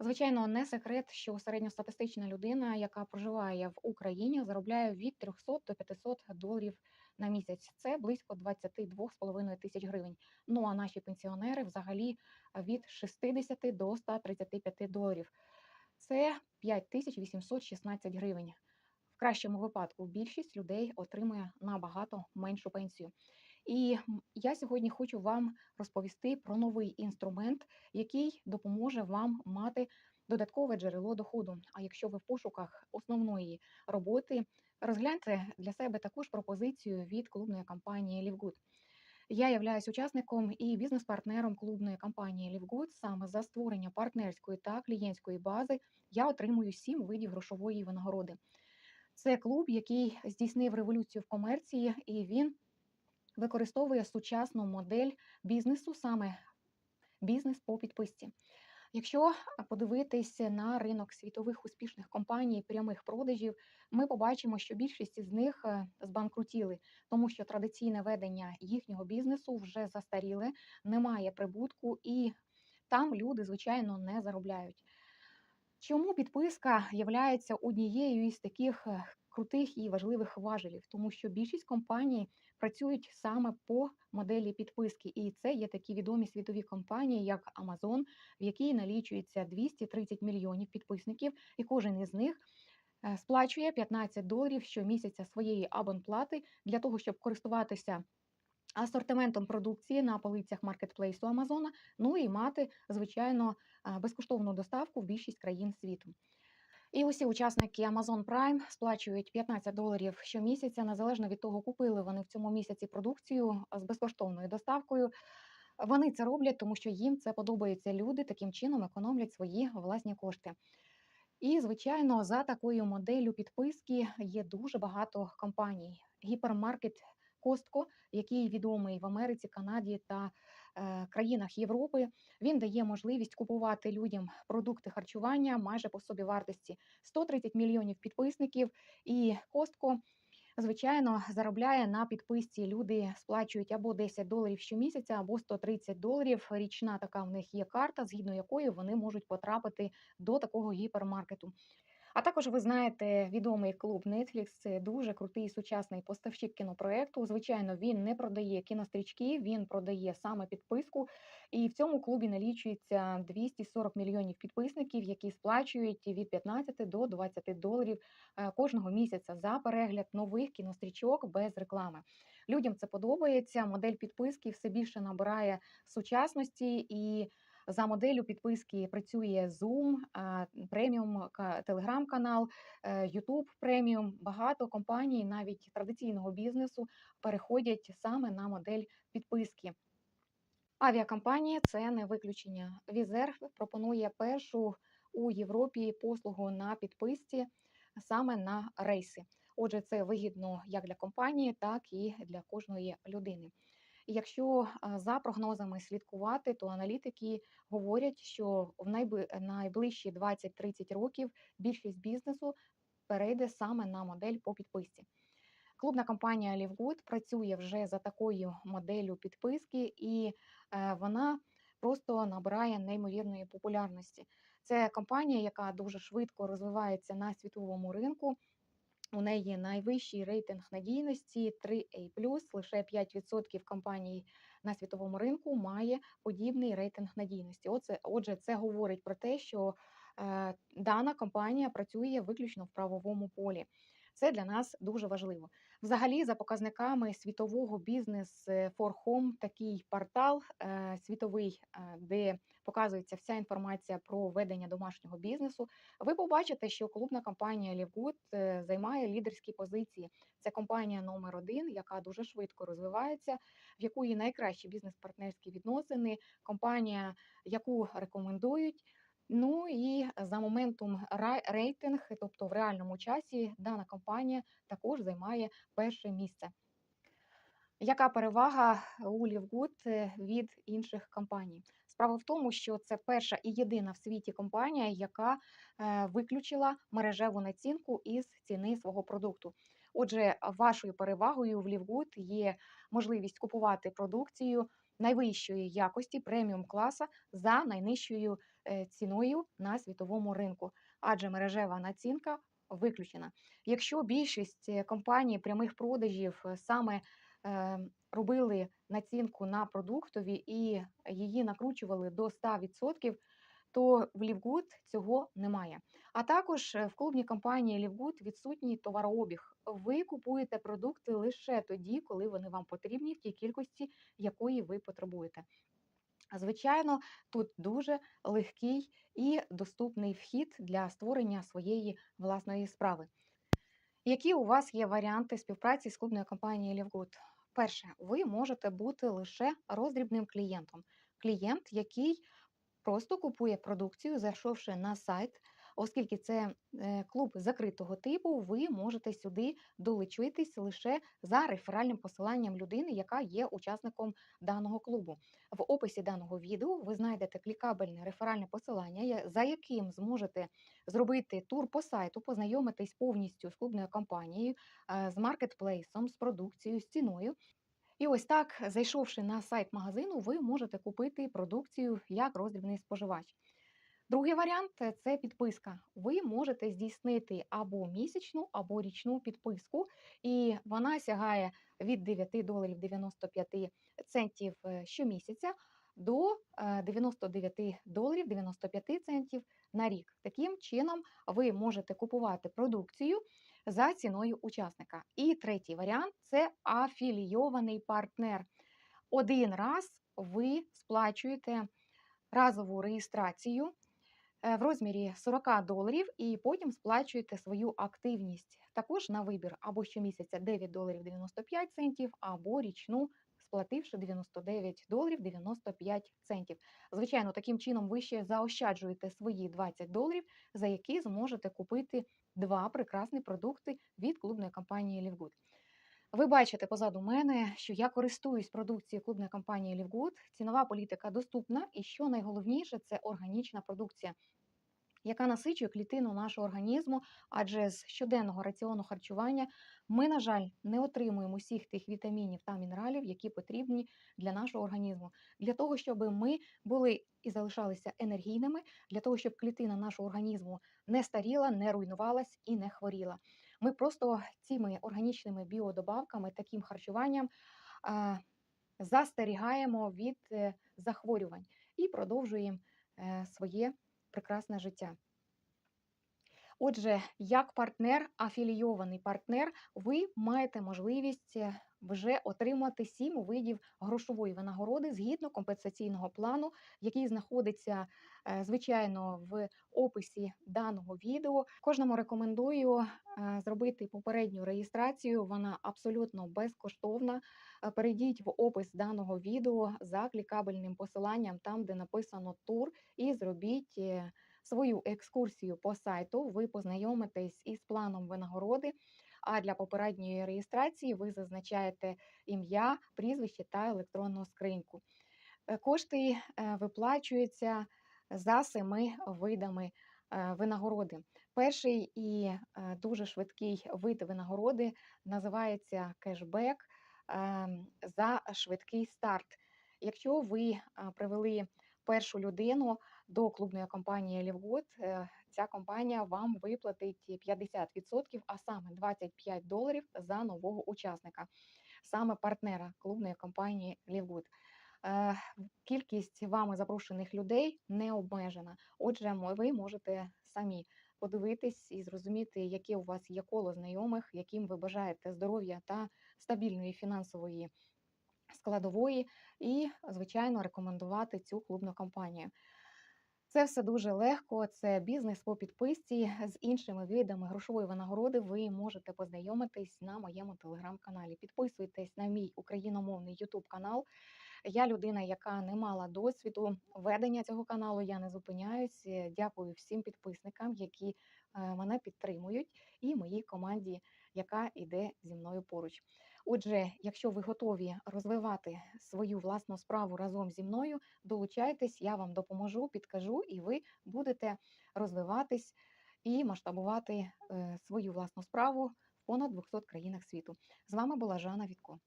Звичайно, не секрет, що середньостатистична людина, яка проживає в Україні, заробляє від 300 до 500 доларів на місяць. Це близько 22,5 тисяч гривень. Ну а наші пенсіонери взагалі від 60 до 135 доларів. Це 5816 гривень. В кращому випадку більшість людей отримує набагато меншу пенсію. І я сьогодні хочу вам розповісти про новий інструмент, який допоможе вам мати додаткове джерело доходу. А якщо ви в пошуках основної роботи, розгляньте для себе таку ж пропозицію від клубної компанії LiveGood. Я являюсь учасником і бізнес-партнером клубної компанії LiveGood. Саме за створення партнерської та клієнтської бази я отримую сім видів грошової винагороди. Це клуб, який здійснив революцію в комерції, і він використовує сучасну модель бізнесу, саме бізнес по підписці. Якщо подивитись на ринок світових успішних компаній прямих продажів, ми побачимо, що більшість з них е, збанкрутіли, тому що традиційне ведення їхнього бізнесу вже застаріле, немає прибутку, і там люди, звичайно, не заробляють. Чому підписка є однією із таких е, крутих і важливих важелів? Тому що більшість компаній працюють саме по моделі підписки, і це є такі відомі світові компанії, як Amazon, в якій налічується 230 мільйонів підписників, і кожен із них е, сплачує 15 доларів щомісяця своєї абонплати для того, щоб користуватися асортиментом продукції на полицях маркетплейсу Амазона, ну і мати, звичайно, безкоштовну доставку в більшість країн світу. І усі учасники Amazon Prime сплачують 15 доларів щомісяця, незалежно від того, купили вони в цьому місяці продукцію з безкоштовною доставкою. Вони це роблять, тому що їм це подобається. Люди таким чином економлять свої власні кошти. І, звичайно, за такою моделлю підписки є дуже багато компаній. Гіпермаркет Костко, який відомий в Америці, Канаді та е, країнах Європи, він дає можливість купувати людям продукти харчування майже по собі вартості 130 мільйонів підписників. І Костко, звичайно, заробляє на підписці. Люди сплачують або 10 доларів щомісяця, або 130 доларів. Річна така в них є карта, згідно якої вони можуть потрапити до такого гіпермаркету. А також ви знаєте відомий клуб Netflix, це дуже крутий сучасний поставщик кінопроекту. Звичайно, він не продає кінострічки, він продає саме підписку. І в цьому клубі налічується 240 мільйонів підписників, які сплачують від 15 до 20 доларів е, кожного місяця за перегляд нових кінострічок без реклами. Людям це подобається. Модель підписки все більше набирає сучасності і. За моделлю підписки працює Zoom, преміум телеграм-канал, е, YouTube преміум. Багато компаній, навіть традиційного бізнесу, переходять саме на модель підписки. Авіакомпанія це не виключення. Візер пропонує першу у Європі послугу на підписці саме на рейси. Отже, це вигідно як для компанії, так і для кожної людини. І якщо за прогнозами слідкувати, то аналітики говорять, що в найближчі 20-30 років більшість бізнесу перейде саме на модель по підписці. Клубна компанія LiveGood працює вже за такою моделлю підписки, і е, вона просто набирає неймовірної популярності. Це компанія, яка дуже швидко розвивається на світовому ринку. У неї найвищий рейтинг надійності 3A+, лише 5% компаній на світовому ринку має подібний рейтинг надійності. Оце, отже, це говорить про те, що е, дана компанія працює виключно в правовому полі. Це для нас дуже важливо. Взагалі, за показниками світового бізнес е, for Home, такий портал е, світовий, е, де показується вся інформація про ведення домашнього бізнесу. Ви побачите, що клубна компанія е, займає лідерські позиції. Це компанія номер один, яка дуже швидко розвивається, в якої найкращі бізнес-партнерські відносини, компанія, яку рекомендують. Ну і за моментом рейтинг, тобто в реальному часі, дана компанія також займає перше місце. Яка перевага у LiveGood е, від інших компаній? Справа в тому, що це перша і єдина в світі компанія, яка е, виключила мережеву націнку із ціни свого продукту. Отже, вашою перевагою в LiveGood є можливість купувати продукцію найвищої якості преміум класа за найнижчою е, ціною на світовому ринку, адже мережева націнка виключена. Якщо більшість е, компаній прямих продажів е, саме е, робили націнку на продуктові і її накручували до 100%, то в Лівгуд цього немає. А також е, в клубній компанії Лівгуд відсутній товарообіг. Ви купуєте продукти лише тоді, коли вони вам потрібні, в тій кількості, якої ви потребуєте. Звичайно, тут дуже легкий і доступний вхід для створення своєї власної справи. Які у вас є варіанти співпраці з клубною компанією Лівгуд? Перше, ви можете бути лише роздрібним клієнтом. Клієнт, який просто купує продукцію, зайшовши на сайт, оскільки це е, клуб закритого типу, ви можете сюди долучитись лише за реферальним посиланням людини, яка є учасником даного клубу. В описі даного відео ви знайдете клікабельне реферальне посилання, за яким зможете зробити тур по сайту, познайомитись повністю з клубною компанією, е, з маркетплейсом, з продукцією, з ціною. І ось так, зайшовши на сайт магазину, ви можете купити продукцію як роздрібний споживач. Другий варіант це підписка. Ви можете здійснити або місячну, або річну підписку, і вона сягає від 9 доларів 95 центів е, щомісяця до е, 99 доларів 95 центів на рік. Таким чином ви можете купувати продукцію за ціною учасника. І третій варіант це афілійований партнер. Один раз ви сплачуєте разову реєстрацію е, в розмірі 40 доларів і потім сплачуєте свою активність. Також на вибір або щомісяця 9 доларів 95 центів, або річну, сплативши 99 доларів 95 центів. Звичайно, таким чином ви ще заощаджуєте свої 20 доларів, за які зможете купити два прекрасні продукти від клубної компанії Лівгуд. Ви бачите позаду мене, що я користуюсь продукцією клубної компанії Лівгуд. Цінова політика доступна, і що найголовніше, це органічна продукція, яка насичує клітину нашого організму, адже з щоденного раціону харчування ми, на жаль, не отримуємо усіх тих вітамінів та мінералів, які потрібні для нашого організму, для того, щоб ми були і залишалися енергійними, для того, щоб клітина нашого організму не старіла, не руйнувалась і не хворіла. Ми просто цими органічними біодобавками, таким харчуванням застерігаємо від е, захворювань і продовжуємо е, своє прекрасне життя. Отже, як партнер, афілійований партнер, ви маєте можливість е, вже отримати сім видів грошової винагороди згідно компенсаційного плану, який знаходиться, е, звичайно, в описі даного відео. Кожному рекомендую е, зробити попередню реєстрацію. Вона абсолютно безкоштовна. Перейдіть в опис даного відео за клікабельним посиланням, там де написано тур, і зробіть. Свою екскурсію по сайту, ви познайомитесь із планом винагороди. А для попередньої реєстрації ви зазначаєте ім'я, прізвище та електронну скриньку. Е, Кошти е, виплачуються за семи видами е, винагороди. Перший і дуже швидкий вид винагороди називається кешбек ем, за швидкий старт. Якщо ви привели першу людину до клубної компанії Лівгуд, е, ця компанія вам виплатить 50%, а саме 25 доларів за нового учасника, саме партнера клубної компанії Лівгуд. Е, Кількість вами запрошених людей не обмежена. Отже, ви можете самі подивитись і зрозуміти, яке у вас є коло знайомих, яким ви бажаєте здоров'я та стабільної фінансової складової, і, звичайно, рекомендувати цю клубну компанію. Це все дуже легко. Це бізнес по підписці з іншими видами грошової винагороди. Ви можете познайомитись на моєму телеграм-каналі. Підписуйтесь на мій україномовний Ютуб канал. Я людина, яка не мала досвіду ведення цього каналу. Я не зупиняюсь. Дякую всім підписникам, які е, мене підтримують, і моїй команді, яка йде зі мною поруч. Отже, якщо ви готові розвивати свою власну справу разом зі мною, долучайтесь, я вам допоможу, підкажу, і ви будете розвиватись і масштабувати е, свою власну справу в понад 200 країнах світу. З вами була Жанна Вітко.